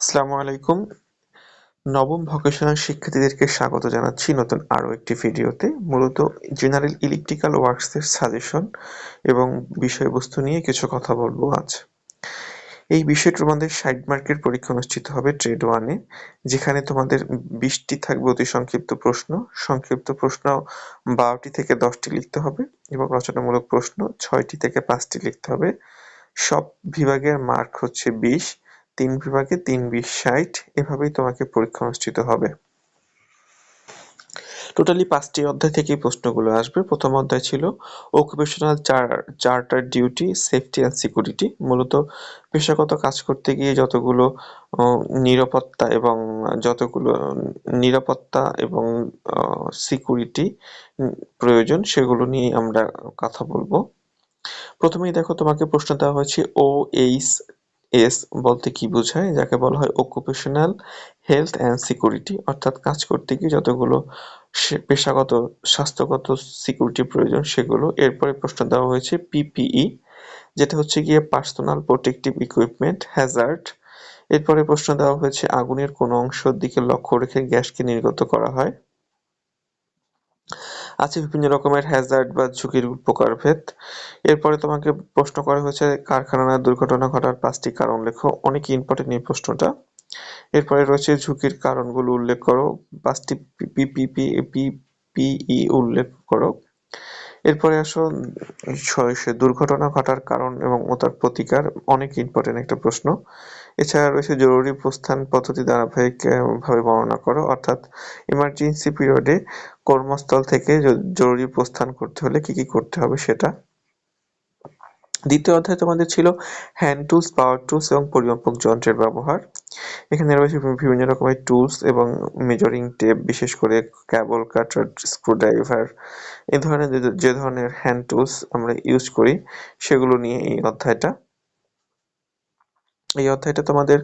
আসসালামু আলাইকুম। নবম ভোকেশনাল শিক্ষার্থীদেরকে স্বাগত জানাচ্ছি নতুন আরও একটি ভিডিওতে। মূলত জেনারেল ইলেকট্রিক্যাল ওয়ার্কসের সাজেশন এবং বিষয়বস্তু নিয়ে কিছু কথা বলব আজ। এই বিষয়টি তোমাদের ষাট মার্কের পরীক্ষা অনুষ্ঠিত হবে ট্রেড ওয়ানে যেখানে তোমাদের বিশটি থাকবে অতি সংক্ষিপ্ত প্রশ্ন। সংক্ষিপ্ত প্রশ্ন বারোটি থেকে দশটি লিখতে হবে এবং রচনামূলক প্রশ্ন ছয়টি থেকে পাঁচটি লিখতে হবে। সব বিভাগের মার্ক হচ্ছে বিশ। তিন বিভাগে তিন বিশ ষাট, এভাবেই তোমাকে পরীক্ষা অনুষ্ঠিত হবে। টোটালি পাঁচটি অধ্যায় থেকে প্রশ্নগুলো আসবে। প্রথম অধ্যায় ছিল occupational charter duty safety and security মূলত পেশাগত কাজ করতে গিয়ে যতগুলো নিরাপত্তা এবং যতগুলো নিরাপত্তা এবং সিকিউরিটি প্রয়োজন, সেগুলো নিয়ে আমরা কথা বলব। প্রথমেই দেখো তোমাকে প্রশ্ন দেওয়া হয়েছে ও এইচ এস বলতে কি বোঝায়? যাকে বলা হয় অকুপেশনাল হেলথ অ্যান্ড সিকিউরিটি অর্থাৎ কাজ করতে গিয়ে যতগুলো পেশাগত, স্বাস্থ্যগত সিকিউরিটি প্রয়োজন, সেগুলো এরপরে প্রশ্ন দেওয়া হয়েছে পিপিই যেটা হচ্ছে গিয়ে পার্সোনাল প্রোটেকটিভ ইকুইপমেন্ট হ্যাজার্ড এরপরে প্রশ্ন দেওয়া হয়েছে আগুনের কোন অংশের দিকে লক্ষ্য রেখে গ্যাসকে নির্গত করা হয়। আছে বিভিন্ন রকমের হ্যাজার্ড বা ঝুঁকির প্রকারভেদ এরপরে তোমাকে প্রশ্ন করা হয়েছে কারখানার দুর্ঘটনা ঘটার পাঁচটি কারণ লেখো। অনেক ইম্পর্টেন্ট এই প্রশ্নটা। এরপরে রয়েছে, ঝুঁকির কারণগুলো উল্লেখ করো। পাঁচটি পিপিপি পিপিই উল্লেখ করো। এরপরে আসো দুর্ঘটনা ঘটার কারণ এবং তার প্রতিকার, অনেক ইম্পর্টেন্ট একটা প্রশ্ন। এছাড়া রয়েছে জরুরি প্রস্থান পদ্ধতি ধারাবাহিক ভাবে বর্ণনা করো, অর্থাৎ ইমার্জেন্সি পিরিয়ডে কর্মস্থল থেকে জরুরি প্রস্থান করতে হলে কি কি করতে হবে সেটা। দ্বিতীয় অধ্যায় তোমাদের ছিল হ্যান্ড টুলস পাওয়ার টুলস এবং পরিমাপক যন্ত্রের ব্যবহার। এখানে রয়েছে বিভিন্ন রকমের টুলস এবং মেজারিং টেপ বিশেষ করে ক্যাবল কাটার স্ক্রুড্রাইভার এই ধরনের যে ধরনের হ্যান্ড টুলস আমরা ইউজ করি, সেগুলো নিয়ে এই অধ্যায়টা। এই অধ্যায়টা তোমাদের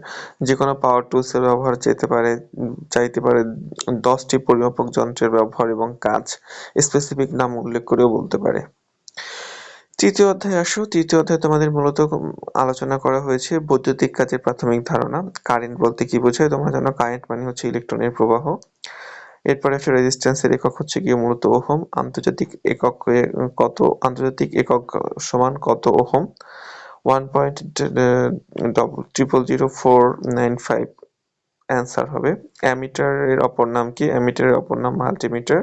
যে কোনো পাওয়ার টুলসের ব্যবহার চাইতে পারে চাইতে পারে দশটি পরিমাপক যন্ত্রের ব্যবহার এবং কাজ স্পেসিফিক নাম উল্লেখ করেও বলতে পারে। তৃতীয় অধ্যায় আসো। তৃতীয় অধ্যায়ে তোমাদের মূলত আলোচনা করা হয়েছে বৈদ্যুতিক কাজের প্রাথমিক ধারণা। কারেন্ট বলতে কি বোঝায়? তোমরা জানো কারেন্ট মানে হচ্ছে ইলেকট্রনের প্রবাহ। এরপরে আসে রেজিস্ট্যান্সের একক হচ্ছে গিয়ে মূলত ওহম। আন্তর্জাতিক একক কত, আন্তর্জাতিক একক সমান কত ohm? One point double triple zero four nine five answer হবে। অ্যামিটারের অপর নাম কি? অ্যামিটারের অপর নাম মাল্টিমিটার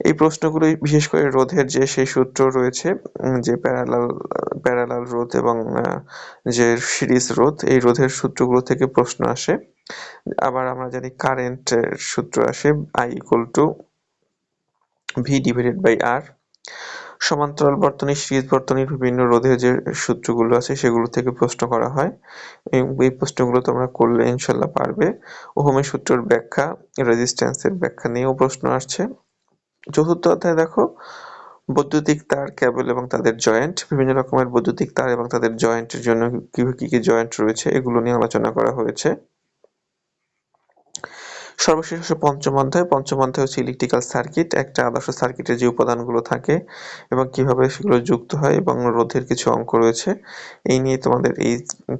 এই প্রশ্নগুলো বিশেষ করে রোধের যে সেই সূত্র রয়েছে যে প্যারালাল প্যারালাল রোধ এবং যে সিরিজ রোধ, এই রোধের সূত্রগুলো থেকে প্রশ্ন আসে। আবার আমরা জানি কারেন্টের সূত্র আসে I equal to V divided by R সমান্তরাল বর্তনী, সিরিজ বর্তনীর বিভিন্ন রোধের যে সূত্রগুলো আছে, সেগুলো থেকে প্রশ্ন করা হয়। এই প্রশ্নগুলো তোমরা করলে ইনশাল্লাহ পারবে। ওহমের সূত্রের ব্যাখ্যা রেজিস্ট্যান্সের ব্যাখ্যা নিয়েও প্রশ্ন আসছে। চতুর্থ অধ্যায় দেখো, বৈদ্যুতিক তার কেবল এবং তাদের জয়েন্ট বিভিন্ন রকমের বৈদ্যুতিক তার এবং তাদের জয়েন্টের জন্য কি কি জয়েন্ট রয়েছে, এগুলো নিয়ে আলোচনা করা হয়েছে। সর্বশেষ হচ্ছে পঞ্চম অধ্যায়। পঞ্চম অধ্যায় হচ্ছে ইলেকট্রিক্যাল সার্কিট একটা আদর্শ সার্কিটের যে উপাদানগুলো থাকে এবং কীভাবে সেগুলো যুক্ত হয় এবং রোধের কিছু অঙ্ক রয়েছে। এই নিয়ে তোমাদের এই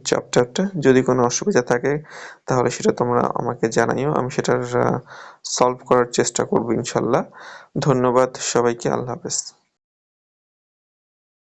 চ্যাপ্টারটা যদি কোনো অসুবিধা থাকে, তাহলে সেটা তোমরা আমাকে জানাইও। আমি সেটার সলভ করার চেষ্টা করব ইনশাল্লাহ। ধন্যবাদ সবাইকে, আল্লাহ হাফেজ।